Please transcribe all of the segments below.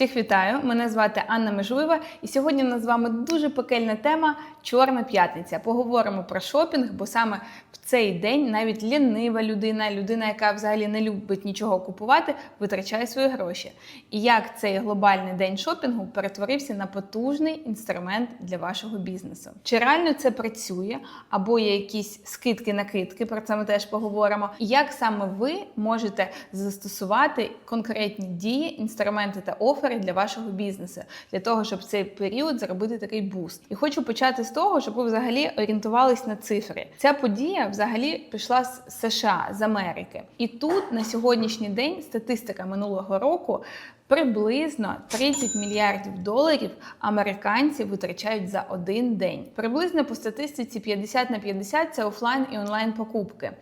Всіх вітаю! Мене звати Анна Межлива, і сьогодні у нас з вами дуже пекельна тема Чорна п'ятниця. Поговоримо про шопінг, бо саме в цей день навіть лінива людина, людина, яка взагалі не любить нічого купувати, витрачає свої гроші. І як цей глобальний день шопінгу перетворився на потужний інструмент для вашого бізнесу. Чи реально це працює, або є якісь скидки-накидки, про це ми теж поговоримо. І як саме ви можете застосувати конкретні дії, інструменти та офери для вашого бізнесу, для того, щоб в цей період зробити такий буст. І хочу почати з того, щоб ви взагалі орієнтувались на цифри. Ця подія взагалі пішла з США, з Америки. І тут на сьогоднішній день статистика минулого року. Приблизно 30 мільярдів доларів американці витрачають за один день. Приблизно по статистиці 50 на 50 – це офлайн і онлайн покупки.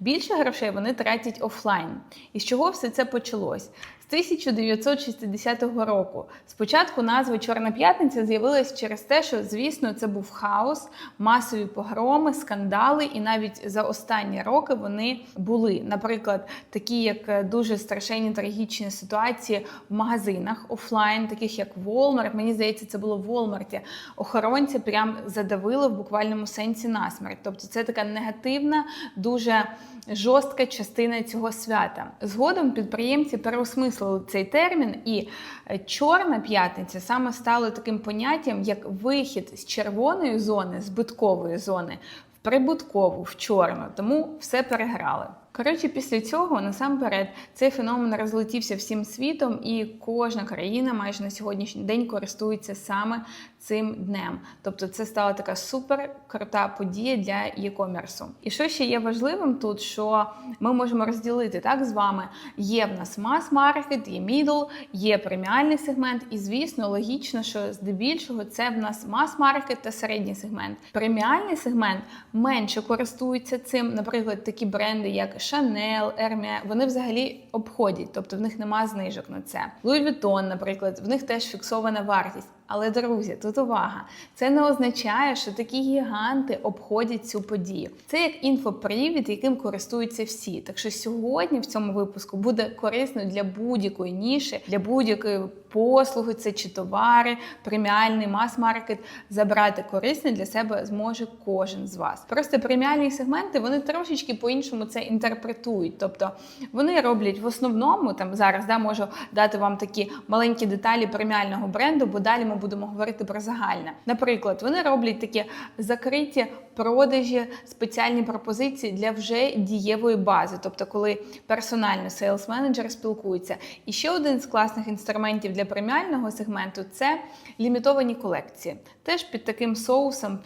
Більше грошей вони тратять офлайн. І з чого все це почалось? З 1960 року. Спочатку назва Чорна п'ятниця з'явилась через те, що, звісно, це був хаос, масові погроми, скандали, і навіть за останні роки вони були. Наприклад, такі як дуже страшенні трагічні ситуації в магазинах офлайн, таких як Walmart. Мені здається, це було в Walmart. Охоронця прям задавили в буквальному сенсі насмерть. Тобто, це така негативна, дуже жорстка частина цього свята. Згодом підприємці переосмислили цей термін, і е, чорна п'ятниця саме стало таким поняттям, як вихід з червоної зони, збиткової зони в прибуткову, в чорну. Тому все переграли. Коротше, після цього насамперед цей феномен розлетівся всім світом, і кожна країна майже на сьогоднішній день користується саме цим днем. Тобто, це стала така супер крута подія для e-commerce. І що ще є важливим тут, що ми можемо розділити так з вами: є в нас мас-маркет, є мідл, є преміальний сегмент, і звісно, логічно, що здебільшого це в нас мас-маркет та середній сегмент. Преміальний сегмент менше користується цим, наприклад, такі бренди, як Chanel, Ерме, вони взагалі обходять, тобто в них нема знижок на це. Louis Vuitton, наприклад, в них теж фіксована вартість. Але, друзі, тут увага! Це не означає, що такі гіганти обходять цю подію. Це як інфопривід, яким користуються всі. Так що сьогодні в цьому випуску буде корисно для будь-якої ніші, для будь-якої послуги, це чи товари, преміальний мас-маркет. Забрати корисне для себе зможе кожен з вас. Просто преміальні сегменти вони трошечки по-іншому це інтерпретують. Тобто вони роблять в основному там зараз да, можу дати вам такі маленькі деталі преміального бренду, бо далі ми будемо говорити про загальне. Наприклад, вони роблять такі закриті продажі, спеціальні пропозиції для вже дієвої бази, тобто, коли персонально сейлс менеджер спілкується. І ще один з класних інструментів для преміального сегменту це лімітовані колекції. Теж під таким соусом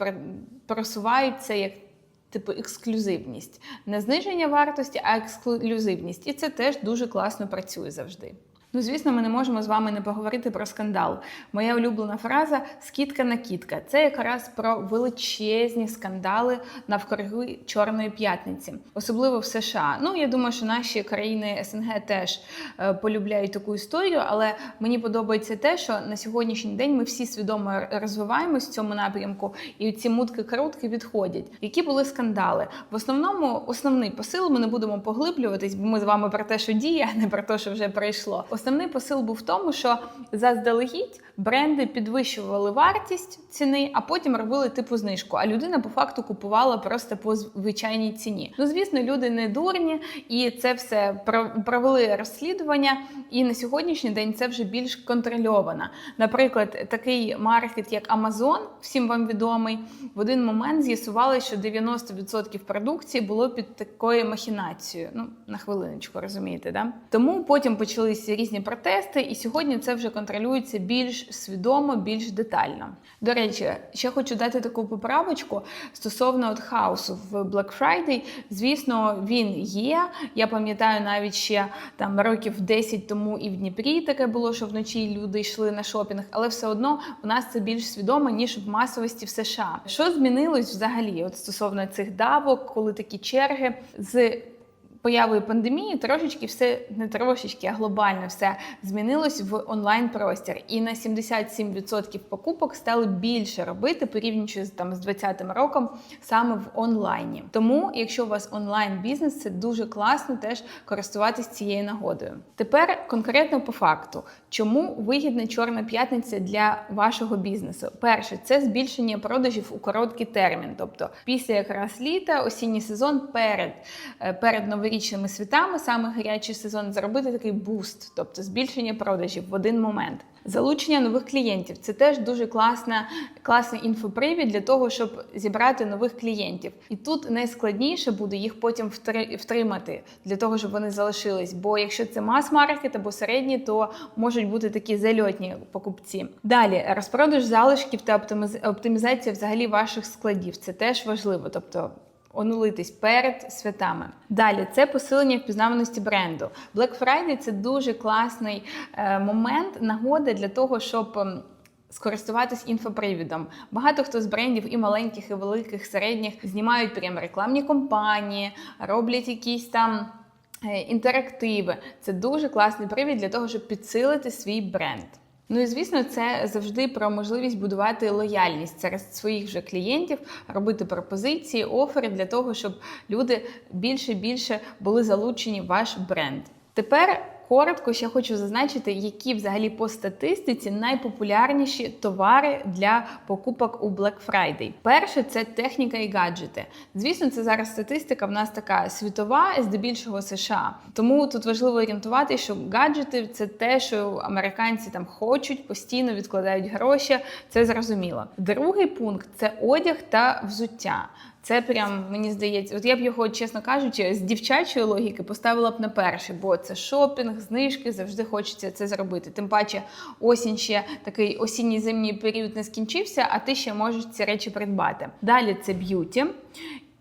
просуваються як. Типу ексклюзивність, не зниження вартості, а ексклюзивність. І це теж дуже класно працює завжди. Ну, звісно, ми не можемо з вами не поговорити про скандал. Моя улюблена фраза скітка на кітка. Це якраз про величезні скандали навкруги Чорної п'ятниці, особливо в США. Ну я думаю, що наші країни СНГ теж е, полюбляють таку історію, але мені подобається те, що на сьогоднішній день ми всі свідомо розвиваємось в цьому напрямку, і ці мутки-коротки відходять. Які були скандали? В основному основний посил ми не будемо поглиблюватись, бо ми з вами про те, що діє, а не про те, що вже прийшло. Основний посил був в тому, що заздалегідь бренди підвищували вартість ціни, а потім робили типу знижку. А людина по факту купувала просто по звичайній ціні. Ну, звісно, люди не дурні, і це все провели розслідування. І на сьогоднішній день це вже більш контрольовано. Наприклад, такий маркет, як Amazon, всім вам відомий, в один момент з'ясували, що 90% продукції було під такою махінацією. Ну, на хвилиночку, розумієте, да? Тому потім почалися різні протести, і сьогодні це вже контролюється більш свідомо, більш детально. До речі, ще хочу дати таку поправочку стосовно от хаосу в Black Friday. Звісно, він є. Я пам'ятаю навіть ще там років 10 тому і в Дніпрі таке було, що вночі люди йшли на шопінг, але все одно у нас це більш свідомо, ніж в масовості в США. Що змінилось взагалі? От стосовно цих давок, коли такі черги з появою пандемії трошечки все не трошечки, а глобально все змінилось в онлайн простір. І на 77% покупок стали більше робити порівнюючи там з 20 роком саме в онлайні. Тому, якщо у вас онлайн бізнес, це дуже класно теж користуватись цією нагодою. Тепер конкретно по факту, чому вигідна чорна п'ятниця для вашого бізнесу? Перше, це збільшення продажів у короткий термін, тобто після якраз літа, осінній сезон перед, е, перед новорічними святами, саме гарячий сезон, зробити такий буст, тобто збільшення продажів в один момент. Залучення нових клієнтів це теж дуже класна, класний інфопривід для того, щоб зібрати нових клієнтів. І тут найскладніше буде їх потім втримати для того, щоб вони залишились. Бо якщо це мас-маркет або середній, то можуть бути такі зальотні покупці. Далі розпродаж залишків та оптимізація взагалі ваших складів. Це теж важливо. Тобто онулитись перед святами. Далі це посилення впізнаваності бренду. Black Friday – це дуже класний е, момент, нагода для того, щоб. ем, Скористуватись інфопривідом. Багато хто з брендів і маленьких, і великих, середніх знімають прямо рекламні кампанії, роблять якісь там е, інтерактиви. Це дуже класний привід для того, щоб підсилити свій бренд. Ну і звісно, це завжди про можливість будувати лояльність серед своїх вже клієнтів, робити пропозиції, офери для того, щоб люди більше більше були залучені в ваш бренд. Тепер коротко ще хочу зазначити, які взагалі по статистиці найпопулярніші товари для покупок у Black Friday. Перше це техніка і гаджети. Звісно, це зараз статистика в нас така світова, здебільшого США. Тому тут важливо орієнтувати, що гаджети це те, що американці там хочуть, постійно відкладають гроші. Це зрозуміло. Другий пункт це одяг та взуття. Це прям мені здається, от я б його, чесно кажучи, з дівчачої логіки поставила б на перше, бо це шопінг, знижки, завжди хочеться це зробити. Тим паче, осінь ще такий осінній зимній період не скінчився, а ти ще можеш ці речі придбати. Далі це б'юті.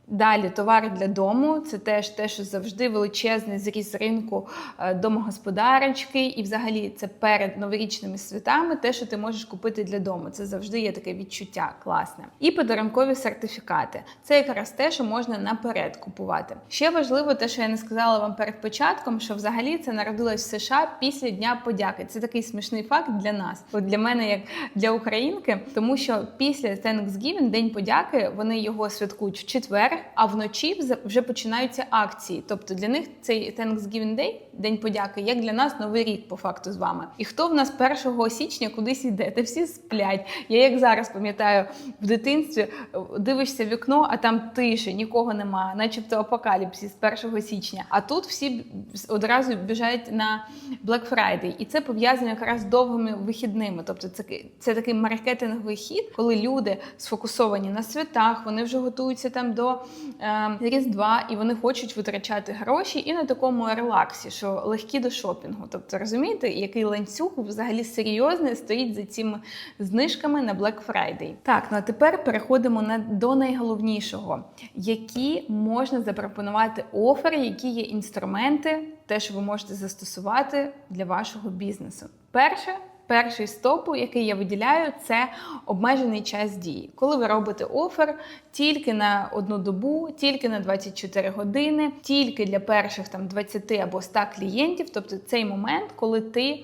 Далі товари для дому це теж те, що завжди величезний зріз ринку е, домогосподарочки, і взагалі це перед новорічними святами, те, що ти можеш купити для дому. Це завжди є таке відчуття класне. І подарункові сертифікати. Це якраз те, що можна наперед купувати. Ще важливо, те, що я не сказала вам перед початком, що взагалі це народилось в США після Дня подяки. Це такий смішний факт для нас, от для мене, як для українки, тому що після Thanksgiving, День подяки, вони його святкують в четвер а вночі вже починаються акції. Тобто для них цей Thanksgiving Day, День подяки, як для нас новий рік, по факту з вами. І хто в нас 1 січня кудись йде? Та всі сплять. Я як зараз пам'ятаю в дитинстві, е, дивишся вікно, а там тише, нікого немає, начебто апокаліпсис з 1 січня. А тут всі одразу біжать на Black Friday. І це пов'язано якраз з довгими вихідними. Тобто це, це такий маркетинговий хід, коли люди сфокусовані на святах, вони вже готуються там до е, Різдва, і вони хочуть витрачати гроші і на такому релаксі, що легкі до шопінгу. Тобто, розумієте, який ланцюг взагалі серйозний стоїть за цими знижками на Black Friday. Так, ну а тепер переходимо на до найголовнішого, які можна запропонувати офери, які є інструменти, те, що ви можете застосувати для вашого бізнесу. Перше. Перший стопу, який я виділяю, це обмежений час дії. Коли ви робите офер тільки на одну добу, тільки на 24 години, тільки для перших там 20 або 100 клієнтів. Тобто цей момент, коли ти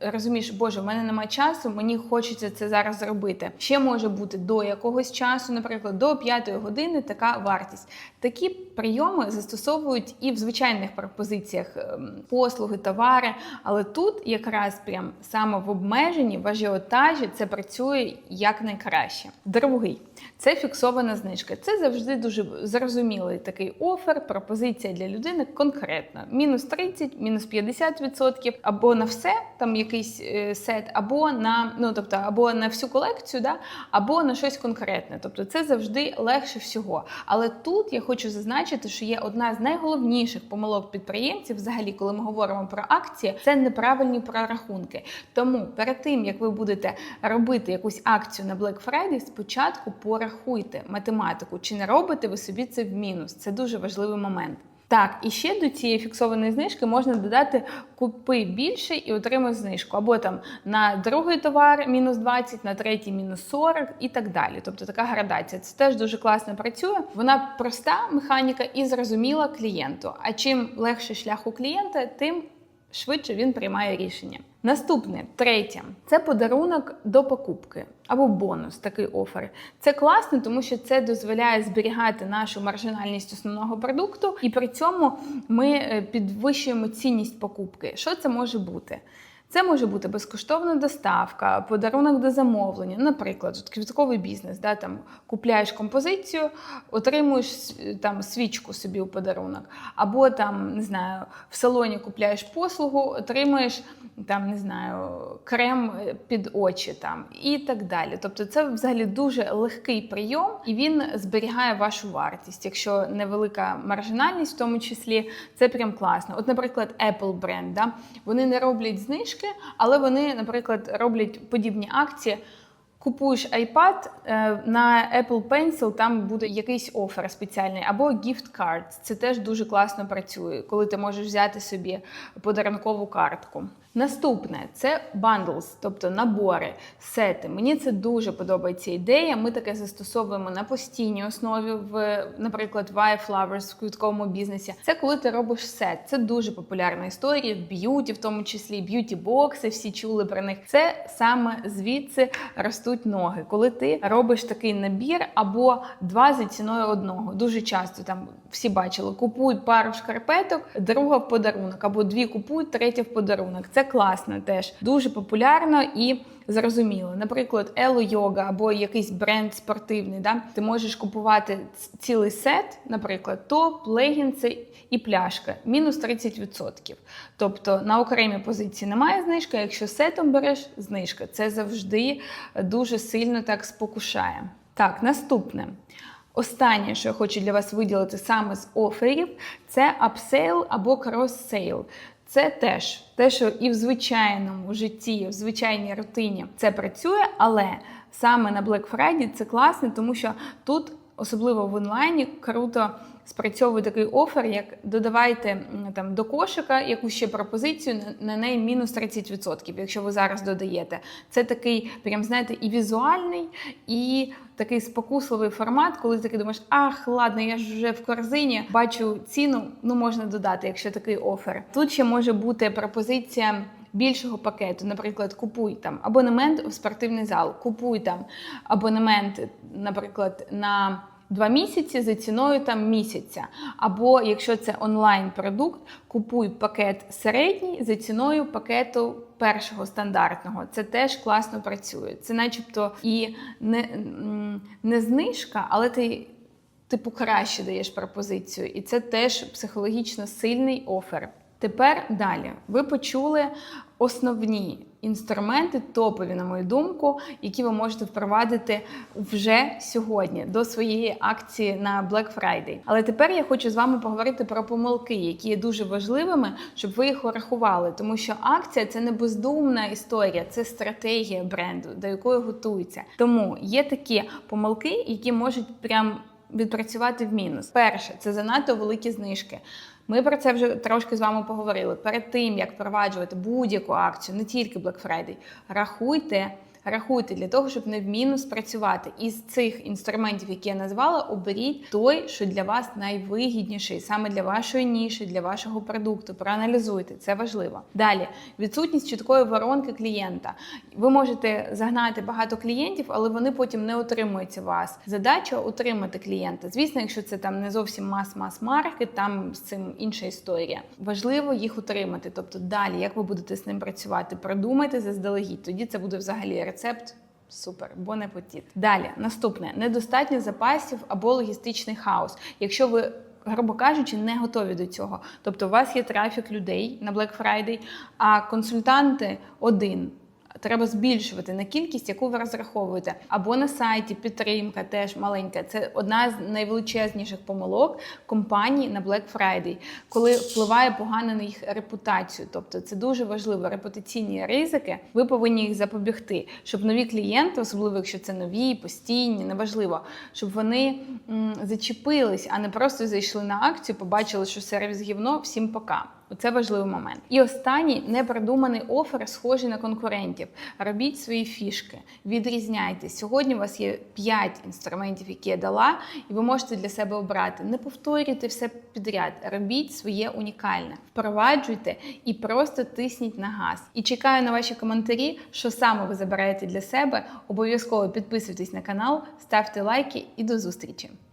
розумієш, боже, в мене немає часу, мені хочеться це зараз зробити. Ще може бути до якогось часу, наприклад, до 5 години така вартість. Такі прийоми застосовують і в звичайних пропозиціях ем, послуги, товари, але тут якраз прям саме в обмеженні, в ажіотажі це працює як найкраще. Другий це фіксована знижка. Це завжди дуже зрозумілий такий офер, пропозиція для людини конкретна. Мінус 30, мінус 50% або на все, там якийсь е, сет, або на ну тобто, або на всю колекцію, да, або на щось конкретне. Тобто це завжди легше всього. Але тут я хочу зазначити, що є одна з найголовніших помилок підприємців, взагалі, коли ми говоримо про акції, це неправильні прорахунки. Тому перед тим як ви будете робити якусь акцію на Black Friday, спочатку порахуйте математику, чи не робите ви собі це в мінус. Це дуже важливий момент. Так, і ще до цієї фіксованої знижки можна додати купи більше і отримай знижку. Або там на другий товар мінус 20, на третій мінус 40 і так далі. Тобто така градація. Це теж дуже класно працює. Вона проста механіка і зрозуміла клієнту. А чим легше шлях у клієнта, тим швидше він приймає рішення. Наступне, третє, це подарунок до покупки або бонус, такий офер. Це класно, тому що це дозволяє зберігати нашу маржинальність основного продукту, і при цьому ми е, підвищуємо цінність покупки. Що це може бути? Це може бути безкоштовна доставка, подарунок до замовлення. Наприклад, квітковий бізнес, да, там купляєш композицію, отримуєш там свічку собі у подарунок, або там не знаю, в салоні купляєш послугу, отримуєш там не знаю, крем під очі там і так далі. Тобто, це взагалі дуже легкий прийом, і він зберігає вашу вартість. Якщо невелика маржинальність, в тому числі, це прям класно. От, наприклад, Apple бренд, да, вони не роблять знижки, але вони, наприклад, роблять подібні акції. Купуєш iPad е, на Apple Pencil, там буде якийсь офер спеціальний, або gift card. Це теж дуже класно працює, коли ти можеш взяти собі подарункову картку. Наступне це bundles, тобто набори, сети. Мені це дуже подобається ідея. Ми таке застосовуємо на постійній основі, в, наприклад, в iFlowers в квітковому бізнесі. Це коли ти робиш сет. Це дуже популярна історія в б'юті, в тому числі б'юті бокси. Всі чули про них. Це саме звідси ростуть ноги. Коли ти робиш такий набір або два за ціною одного. Дуже часто там всі бачили, купують пару шкарпеток, друга в подарунок, або дві купують, третя в подарунок. Це класно теж дуже популярно і зрозуміло. Наприклад, Elo Yoga або якийсь бренд спортивний. Да? Ти можеш купувати цілий сет, наприклад, топ, легінси і пляшка, мінус 30%. Тобто на окремій позиції немає знижки, якщо сетом береш знижка, це завжди дуже сильно так спокушає. Так, наступне. Останнє, що я хочу для вас виділити саме з оферів, це апсейл або крос-сейл. Це теж те, що і в звичайному житті, в звичайній рутині це працює, але саме на Black Friday це класно, тому що тут, особливо в онлайні, круто спрацьовує такий офер, як додавайте там до кошика якусь ще пропозицію, на неї мінус 30%, якщо ви зараз додаєте. Це такий, прям знаєте, і візуальний, і такий спокусливий формат, коли ти такий думаєш, ах, ладно, я ж вже в корзині бачу ціну, ну можна додати, якщо такий офер. Тут ще може бути пропозиція. Більшого пакету, наприклад, купуй там абонемент в спортивний зал, купуй там абонемент, наприклад, на два місяці за ціною там місяця. Або якщо це онлайн-продукт, купуй пакет середній за ціною пакету першого стандартного. Це теж класно працює. Це начебто і не, не знижка, але ти. Типу краще даєш пропозицію, і це теж психологічно сильний офер. Тепер далі ви почули основні інструменти, топові, на мою думку, які ви можете впровадити вже сьогодні до своєї акції на Black Friday. Але тепер я хочу з вами поговорити про помилки, які є дуже важливими, щоб ви їх урахували, тому що акція це не бездумна історія, це стратегія бренду, до якої готується. Тому є такі помилки, які можуть прям відпрацювати в мінус. Перше, це занадто великі знижки. Ми про це вже трошки з вами поговорили. Перед тим як впроваджувати будь-яку акцію, не тільки Black Friday, рахуйте. Рахуйте для того, щоб не в мінус працювати. Із цих інструментів, які я назвала, оберіть той, що для вас найвигідніший, саме для вашої ніші, для вашого продукту. Проаналізуйте, це важливо. Далі відсутність чіткої воронки клієнта. Ви можете загнати багато клієнтів, але вони потім не отримуються вас. Задача утримати клієнта. Звісно, якщо це там не зовсім мас-мас-маркет, там з цим інша історія. Важливо їх утримати. Тобто, далі, як ви будете з ним працювати, продумайте заздалегідь. Тоді це буде взагалі рецепт. Супер, бо не потіт. Далі, наступне недостатньо запасів або логістичний хаос. Якщо ви, грубо кажучи, не готові до цього. Тобто, у вас є трафік людей на Black Friday, а консультанти один. Треба збільшувати на кількість, яку ви розраховуєте. Або на сайті підтримка теж маленька. Це одна з найвеличезніших помилок компаній на Black Friday, коли впливає погано на їх репутацію. Тобто це дуже важливо. Репутаційні ризики, ви повинні їх запобігти, щоб нові клієнти, особливо якщо це нові, постійні, неважливо, щоб вони м, зачепились, а не просто зайшли на акцію, побачили, що сервіс гівно, всім пока. Оце важливий момент. І останній непродуманий офер, схожий на конкурентів. Робіть свої фішки, відрізняйтесь. Сьогодні у вас є 5 інструментів, які я дала, і ви можете для себе обрати. Не повторюйте все підряд, робіть своє унікальне, впроваджуйте і просто тисніть на газ. І чекаю на ваші коментарі, що саме ви забираєте для себе. Обов'язково підписуйтесь на канал, ставте лайки і до зустрічі!